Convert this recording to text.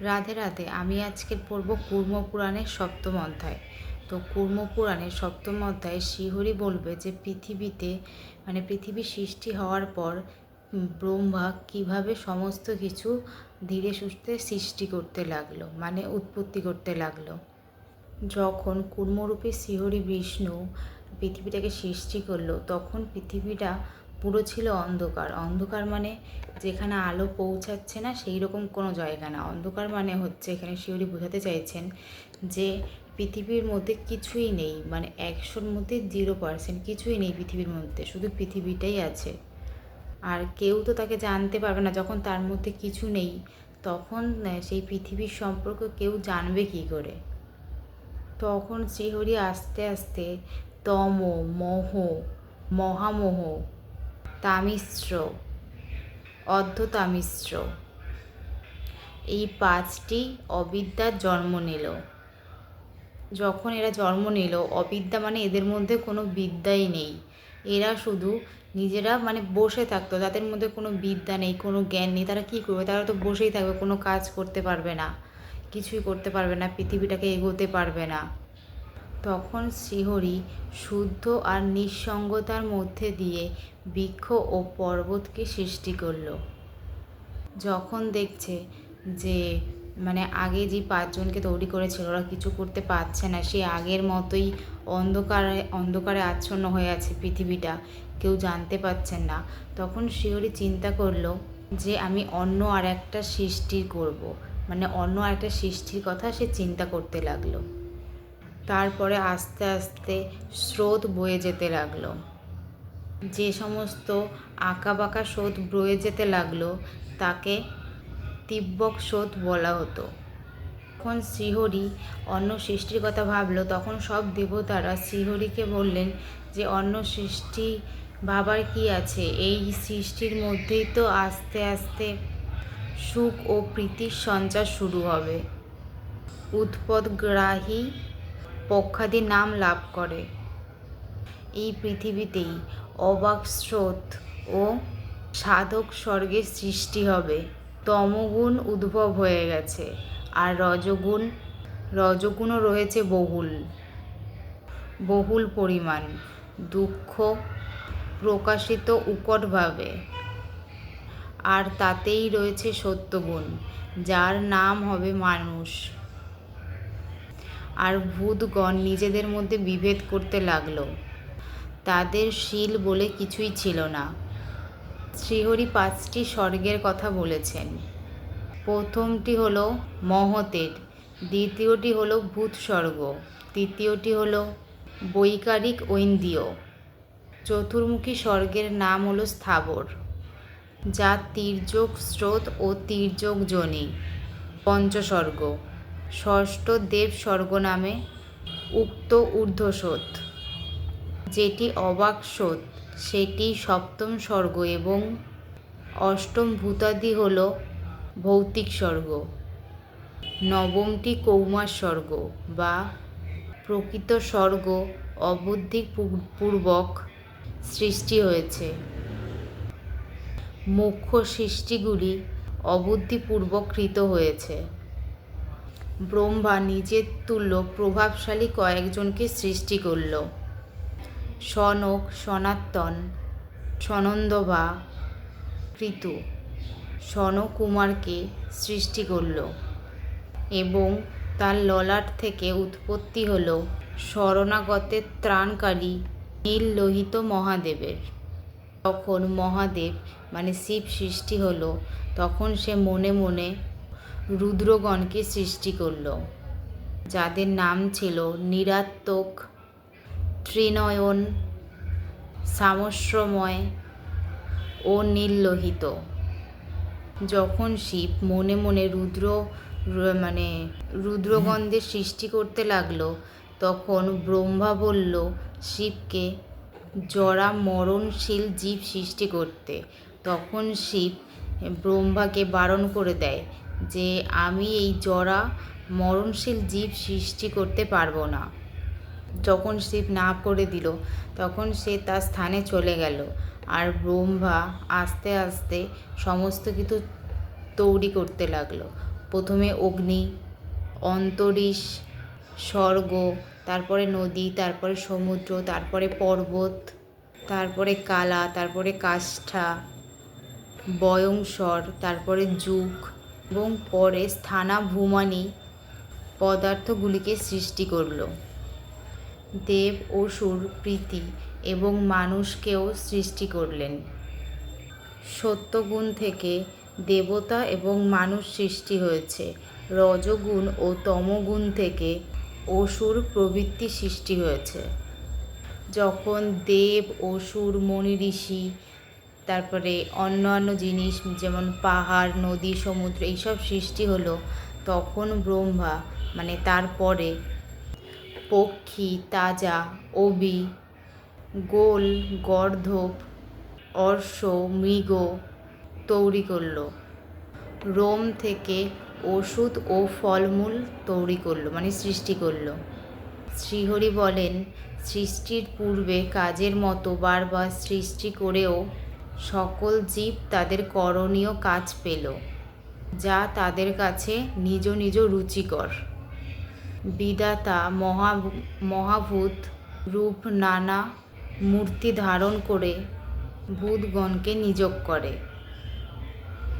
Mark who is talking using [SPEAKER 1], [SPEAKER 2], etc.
[SPEAKER 1] রাধে রাধে, আমি আজকে পড়ব কুর্ম পুরাণের সপ্তম অধ্যায়। তো কুর্ম পুরাণের সপ্তম অধ্যায়ে শ্রীহরি বলবে যে, পৃথিবীতে মানে পৃথিবী সৃষ্টি হওয়ার পর ব্রহ্মা কীভাবে সমস্ত কিছু ধীরে সুস্থে সৃষ্টি করতে লাগল মানে উৎপত্তি করতে লাগল। যখন কুর্মরূপী শ্রীহরি বিষ্ণু পৃথিবীটাকে সৃষ্টি করল, তখন পৃথিবীটা পুরো ছিল অন্ধকার। অন্ধকার মানে যেখানে আলো পৌঁছাচ্ছে না, সেই রকম কোনো জায়গা না। অন্ধকার মানে হচ্ছে, এখানে শিউরি বোঝাতে চাইছেন যে পৃথিবীর মধ্যে কিছুই নেই। মানে একশোর মধ্যে জিরো পার্সেন্ট কিছুই নেই পৃথিবীর মধ্যে, শুধু পৃথিবীটাই আছে। আর কেউ তো তাকে জানতে পারবে না, যখন তার মধ্যে কিছু নেই, তখন সেই পৃথিবীর সম্পর্ক কেউ জানবে কী করে? তখন শ্রীহরি আস্তে আস্তে তম, মহ, মহামোহ তামিশ্র, অর্ধতামিশ্র। এই পাঁচটি অবিদ্যার জন্ম নিল। যখন এরা জন্ম নিল, অবিদ্যা মানে এদের মধ্যে কোনো বিদ্যাই নেই। এরা শুধু নিজেরা মানে বসে থাকতো তাদের মধ্যে কোনো বিদ্যা নেই, কোনো জ্ঞান নেই, তারা কী করবে? তারা তো বসেই থাকবে, কোনো কাজ করতে পারবে না, কিছুই করতে পারবে না, পৃথিবীটাকে এগোতে পারবে না। তখন শ্রীহরি শুদ্ধ আর নিঃসঙ্গতার মধ্যে দিয়ে বৃক্ষ ও পর্বতকে সৃষ্টি করল। যখন দেখছে যে মানে আগে যে পাঁচজনকে তৈরি করেছিল, ওরা কিছু করতে পারছে না, সে আগের মতোই অন্ধকারে অন্ধকারে আচ্ছন্ন হয়ে আছে পৃথিবীটা, কেউ জানতে পারছেন না। তখন শিওরি চিন্তা করল যে, আমি অন্য আর একটা সৃষ্টি করব। মানে অন্য আর একটা সৃষ্টির কথা সে চিন্তা করতে লাগল। তারপরে আস্তে আস্তে স্রোত বয়ে যেতে লাগল। যে সমস্ত বাঁকা স্রোত বয়ে যেতে লাগল, তাকে তিব্বক স্রোত বলা হতো। যখন শ্রীহরি অন্য সৃষ্টির কথা ভাবলো, তখন সব দেবতারা শ্রীহরিকে বললেন যে অন্য সৃষ্টি ভাবার কি আছে? এই সৃষ্টির মধ্যেই তো আস্তে আস্তে সুখ ও প্রীতির সঞ্চার শুরু হবে। উৎপদগ্রাহী পক্ষাদি নাম লাভ করে। এই পৃথিবীতেই অবাক স্রোত ও সাধক স্বর্গের সৃষ্টি হবে। তমগুণ উদ্ভব হয়ে গেছে আর রজগুণ, রজগুণও রয়েছে বহুল। বহুল পরিমাণ। দুঃখ প্রকাশিত উকটভাবে। আর তাতেই রয়েছে সত্যগুণ, যার নাম হবে মানুষ। আর ভূতগণ নিজেদের মধ্যে বিভেদ করতে লাগল। তাদের শীল বলে কিছুই ছিল না। শ্রীহরি পাঁচটি স্বর্গের কথা বলেছেন। প্রথমটি হলো মহতের, দ্বিতীয়টি হলো ভূত স্বর্গ তৃতীয়টি হলো বৈকারিক ঐন্দ্রিয়। চতুর্মুখী স্বর্গের নাম হলো স্থাবর, যা তির্যক স্রোত ও তির্যক জনি পঞ্চস্বর্গ। ষষ্ঠ দেব স্বর্গ নামে উক্ত ঊর্ধ্বস্রোত যেটি অবাক স্রোত, সেটি সপ্তম স্বর্গ এবং অষ্টম ভূতাদি হল ভৌতিক স্বর্গ, নবমটি কৌমার স্বর্গ বা প্রকৃত স্বর্গ অবুদ্ধি পূর্বক সৃষ্টি হয়েছে। মুখ্য সৃষ্টিগুলি অবুদ্ধিপূর্বক কৃত হয়েছে। ব্রহ্মা নিজের তুল্য প্রভাবশালী কয়েকজনকে সৃষ্টি করল। সনক, সনাতন, সনন্দবা, কৃতু। সনকুমারকে সৃষ্টি করল এবং তার ললাট থেকে উৎপত্তি হল শরণাগতের ত্রাণকারী নীল লোহিত মহাদেবের। তখন মহাদেব মানে শিব সৃষ্টি হলো, তখন সে মনে মনে রুদ্রগণকে সৃষ্টি করল। যাদের নাম ছিল নিরাত্মক, ত্রিনয়ন, সামস্রময় ও নীললোহিত যখন শিব মনে মনে রুদ্র মানে রুদ্রগন্ধের সৃষ্টি করতে লাগল, তখন ব্রহ্মা বলল, শিবকে জরা মরণশীল জীব সৃষ্টি করতে। তখন শিব ব্রহ্মাকে বারণ করে দেয় যে আমি এই জরা মরণশীল জীব সৃষ্টি করতে পারব না। যখন শিব না করে দিল, তখন সে তার স্থানে চলে গেল আর ব্রহ্মা আস্তে আস্তে সমস্ত কিছু তৈরি করতে লাগল। প্রথমে অগ্নি, অন্তরীশ, স্বর্গ, তারপরে নদী, তারপরে সমুদ্র, তারপরে পর্বত, তারপরে কালা, তারপরে কাষ্ঠা, বয়ংস্বর, তারপরে যুগ এবং পরে স্থানা ভূমানি পদার্থগুলিকে সৃষ্টি করল। দেব অসুর, প্রীতি এবং মানুষকেও সৃষ্টি করলেন। সত্যগুণ থেকে দেবতা এবং মানুষ সৃষ্টি হয়েছে। রজগুণ ও তমগুণ থেকে অসুর প্রবৃত্তি সৃষ্টি হয়েছে। যখন দেব, অসুর, মণি, ঋষি তারপরে অন্যান্য জিনিস, যেমন পাহাড়, নদী, সমুদ্র, এইসব সৃষ্টি হলো তখন ব্রহ্মা মানে তারপরে পক্ষী, তাজা, অবি, গোল, গর্ধব, অর্শ, মৃগ তৈরি করল। রোম থেকে ওষুধ ও ফলমূল তৈরি করল মানে সৃষ্টি করল। শ্রীহরি বলেন, সৃষ্টির পূর্বে কাজের মতো বারবার সৃষ্টি করেও সকল জীব তাদের করণীয় কাজ পেল, যা তাদের কাছে নিজ নিজ রুচিকর। বিদাতা, মহা, মহাভূত রূপ নানা মূর্তি ধারণ করে ভূতগণকে নিযোগ করে।